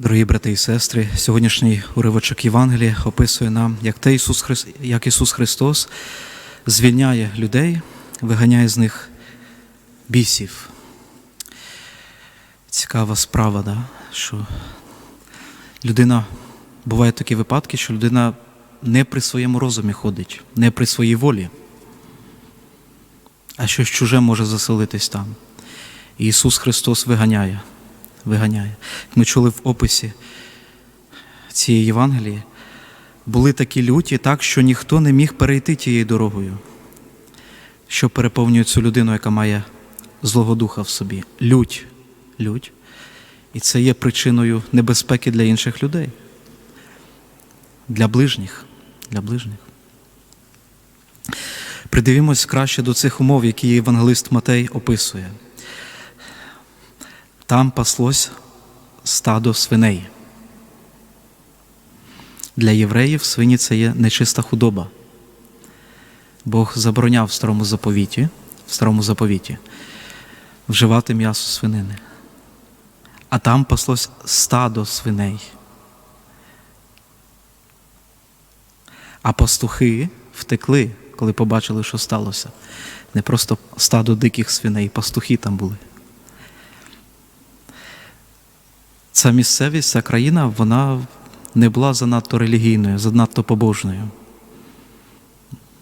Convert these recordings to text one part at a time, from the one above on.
Дорогі брати і сестри, сьогоднішній уривочок Євангелія описує нам, як, те Ісус Хрис... як Ісус Христос звільняє людей, виганяє з них бісів. Цікава справа, да? що людина, бувають такі випадки, що людина не при своєму розумі ходить, не при своїй волі, а щось чуже може заселитись там. І Ісус Христос виганяє виганяє. Ми чули в описі цієї Євангелії, були такі люті, так, що ніхто не міг перейти тією дорогою, що переповнює цю людину, яка має злого духа в собі. Лють. Лють. І це є причиною небезпеки для інших людей, для ближніх. Для ближніх. Придивімось краще до цих умов, які євангелист Матей описує. Там паслось стадо свиней. Для євреїв свині це є нечиста худоба. Бог забороняв в старому заповіті, в старому заповіті вживати м'ясо свинини. А там паслось стадо свиней. А пастухи втекли, коли побачили, що сталося. Не просто стадо диких свиней, пастухи там були. Ця місцевість, ця країна, вона не була занадто релігійною, занадто побожною.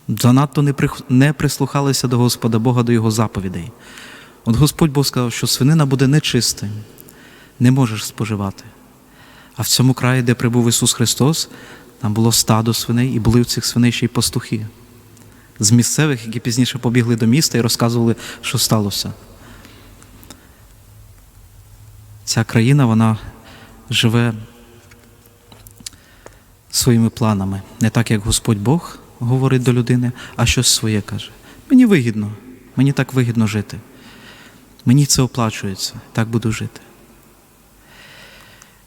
Занадто не, при... не прислухалися до Господа Бога, до Його заповідей. От Господь Бог сказав, що свинина буде нечистою, не можеш споживати. А в цьому краї, де прибув Ісус Христос, там було стадо свиней, і були в цих свиней ще й пастухи. З місцевих, які пізніше побігли до міста і розказували, що сталося. Ця країна, вона живе своїми планами. Не так, як Господь Бог говорить до людини, а щось своє каже. Мені вигідно, мені так вигідно жити. Мені це оплачується, так буду жити.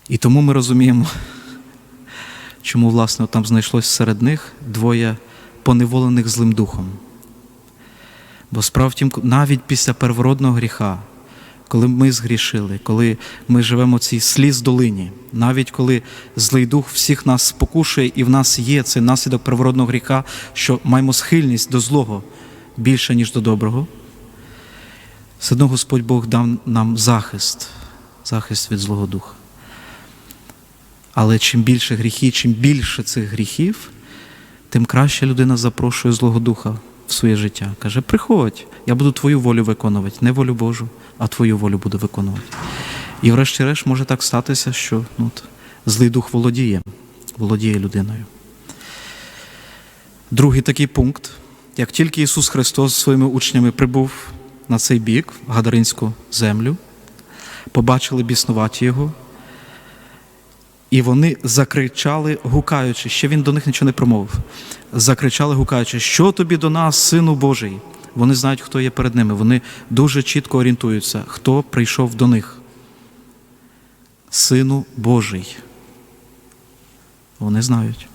І тому ми розуміємо, чому, власне, там знайшлось серед них двоє поневолених злим духом. Бо тім, навіть після первородного гріха, коли ми згрішили, коли ми живемо в цій сліз долині, навіть коли злий дух всіх нас спокушує, і в нас є цей наслідок первородного гріха, що маємо схильність до злого більше, ніж до доброго, все одно Господь Бог дав нам захист, захист від Злого Духа. Але чим більше гріхів, чим більше цих гріхів, тим краще людина запрошує Злого Духа в своє життя. Каже, приходь, я буду твою волю виконувати, не волю Божу, а твою волю буду виконувати. І врешті-решт може так статися, що ну, злий дух володіє, володіє людиною. Другий такий пункт. Як тільки Ісус Христос зі своїми учнями прибув на цей бік, в Гадаринську землю, побачили біснуваті Його, і вони закричали, гукаючи, ще він до них нічого не промовив. Закричали, гукаючи, що тобі до нас, Сину Божий? Вони знають, хто є перед ними. Вони дуже чітко орієнтуються, хто прийшов до них. Сину Божий. Вони знають.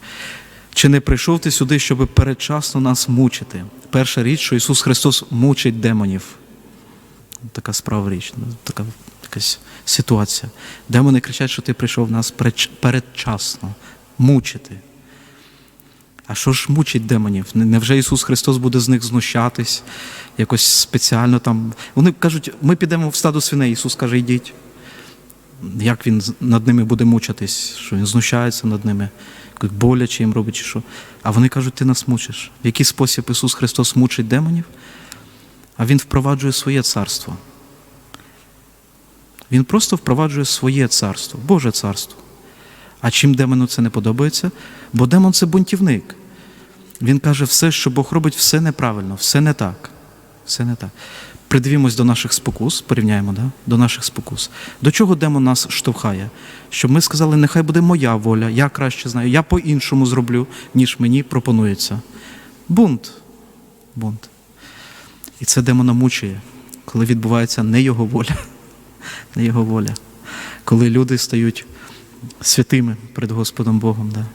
Чи не прийшов ти сюди, щоб передчасно нас мучити? Перша річ, що Ісус Христос мучить демонів. Така справа річ, ну, така якась ситуація. Демони кричать, що ти прийшов нас передчасно мучити. А що ж мучить демонів? Невже Ісус Христос буде з них знущатись, якось спеціально там. Вони кажуть, ми підемо в стадо свиней. Ісус каже, йдіть. Як він над ними буде мучитись, що він знущається над ними, боляче їм робить, чи що. А вони кажуть, ти нас мучиш. В який спосіб Ісус Христос мучить демонів? А Він впроваджує своє царство. Він просто впроваджує своє царство, Боже царство. А чим демону це не подобається? Бо демон це бунтівник. Він каже, все, що Бог робить, все неправильно, все не так. Все не так. Придивімось до наших спокус, порівняємо да? до наших спокус. До чого демон нас штовхає? Щоб ми сказали, нехай буде моя воля, я краще знаю, я по-іншому зроблю, ніж мені пропонується. Бунт. Бунт. І це демона мучує, коли відбувається не його воля, не його воля. Коли люди стають святими перед Господом Богом. Да?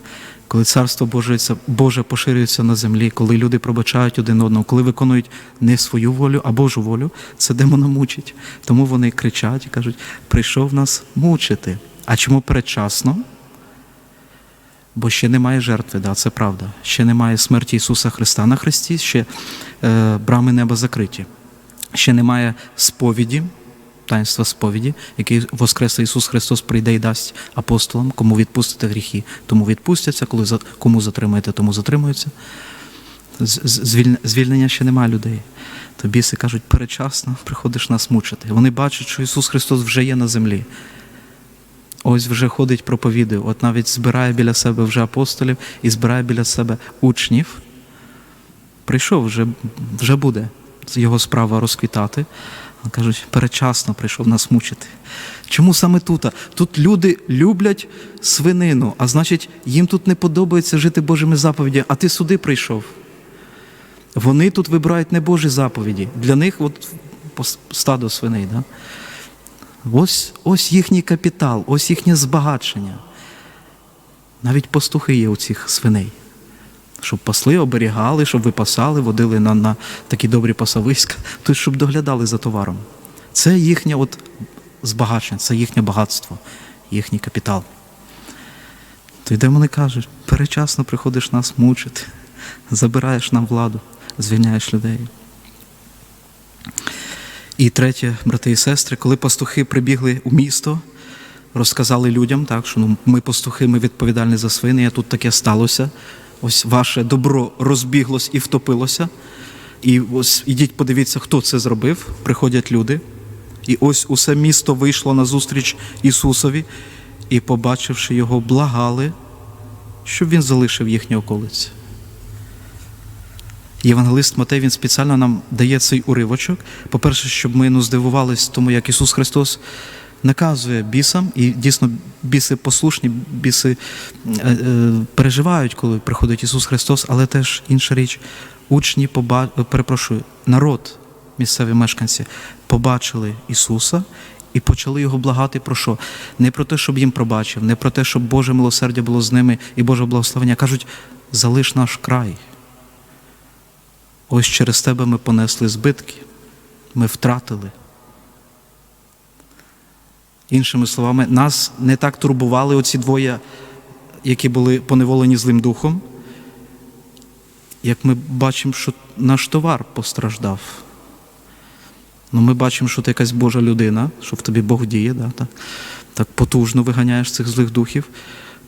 Коли царство Боже, Боже поширюється на землі, коли люди пробачають один одного, коли виконують не свою волю, а Божу волю, це демона мучить. Тому вони кричать і кажуть: прийшов нас мучити. А чому передчасно? Бо ще немає жертви, да, це правда. Ще немає смерті Ісуса Христа на Христі, ще е, брами неба закриті. Ще немає сповіді, таїнства сповіді, який Воскресний Ісус Христос прийде і дасть апостолам, кому відпустите гріхи, тому відпустяться, коли кому затримаєте, тому затримуються. Звільнення ще немає людей. То біси кажуть, передчасно приходиш нас мучити. Вони бачать, що Ісус Христос вже є на землі. Ось вже ходить проповідує, от навіть збирає біля себе вже апостолів і збирає біля себе учнів. Прийшов, вже, вже буде його справа розквітати. Кажуть, передчасно прийшов нас мучити. Чому саме тут? Тут люди люблять свинину, а значить, їм тут не подобається жити Божими заповідями, а ти сюди прийшов. Вони тут вибирають не Божі заповіді. Для них от стадо свиней. Да? Ось, ось їхній капітал, ось їхнє збагачення. Навіть пастухи є у цих свиней. Щоб пасли, оберігали, щоб випасали, водили на, на такі добрі пасовиська, тобто, щоб доглядали за товаром. Це їхнє от збагачення, це їхнє багатство, їхній капітал. То йде вони кажуть, перечасно приходиш нас мучити, забираєш нам владу, звільняєш людей. І третє, брати і сестри, коли пастухи прибігли у місто, розказали людям, так, що ну, ми пастухи, ми відповідальні за свини, а тут таке сталося. Ось ваше добро розбіглось і втопилося. І ось ідіть, подивіться, хто це зробив. Приходять люди. І ось усе місто вийшло на зустріч Ісусові, і, побачивши його, благали, щоб він залишив їхні околиці. Євангелист Матей він спеціально нам дає цей уривочок. По-перше, щоб ми ну, здивувались тому, як Ісус Христос наказує бісам, і дійсно біси послушні, біси е, е, переживають, коли приходить Ісус Христос, але теж інша річ, учні поба... перепрошую, народ, місцеві мешканці, побачили Ісуса. І почали його благати про що? Не про те, щоб їм пробачив, не про те, щоб Боже милосердя було з ними і Боже благословення. Кажуть, залиш наш край. Ось через тебе ми понесли збитки, ми втратили. Іншими словами, нас не так турбували оці двоє, які були поневолені злим духом, як ми бачимо, що наш товар постраждав. Ну, ми бачимо, що ти якась Божа людина, що в тобі Бог діє, да, так, так потужно виганяєш цих злих духів.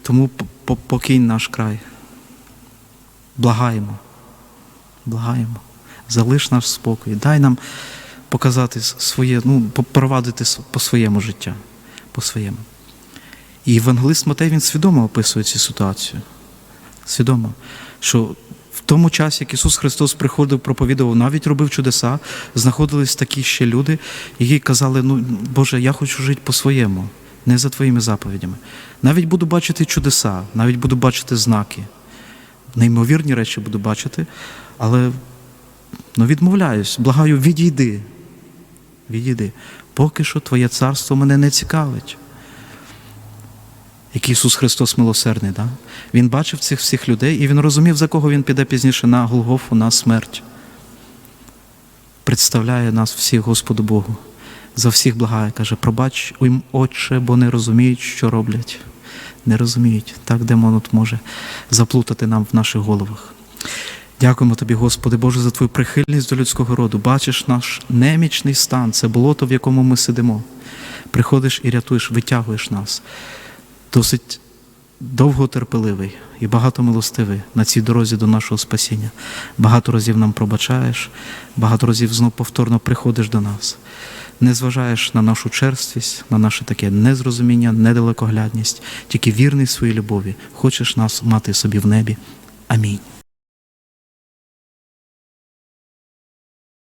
Тому по- по- покинь наш край. Благаємо. Благаємо. Залиш наш спокій. Дай нам показати своє, ну, провадити по своєму життя. По своєму. І Євангелист Матей він свідомо описує цю ситуацію. Свідомо, що в тому часі, як Ісус Христос приходив, проповідував, навіть робив чудеса, знаходились такі ще люди, які казали: ну, Боже, я хочу жити по-своєму, не за Твоїми заповідями. Навіть буду бачити чудеса, навіть буду бачити знаки. Неймовірні речі буду бачити, але ну, відмовляюсь, благаю, відійди. Відійди. Поки що Твоє царство мене не цікавить. Як Ісус Христос милосердний, да? Він бачив цих всіх людей і Він розумів, за кого Він піде пізніше на Голгофу, на смерть. Представляє нас всіх Господу Богу. За всіх благає, каже, пробач їм, Отче, бо не розуміють, що роблять. Не розуміють. Так демон от може заплутати нам в наших головах. Дякуємо тобі, Господи Боже, за твою прихильність до людського роду. Бачиш наш немічний стан, це болото, в якому ми сидимо. Приходиш і рятуєш, витягуєш нас. Досить довготерпеливий і багатомилостивий на цій дорозі до нашого спасіння. Багато разів нам пробачаєш, багато разів знов повторно приходиш до нас. Не зважаєш на нашу черствість, на наше таке незрозуміння, недалекоглядність, тільки вірний своїй любові. Хочеш нас мати собі в небі. Амінь.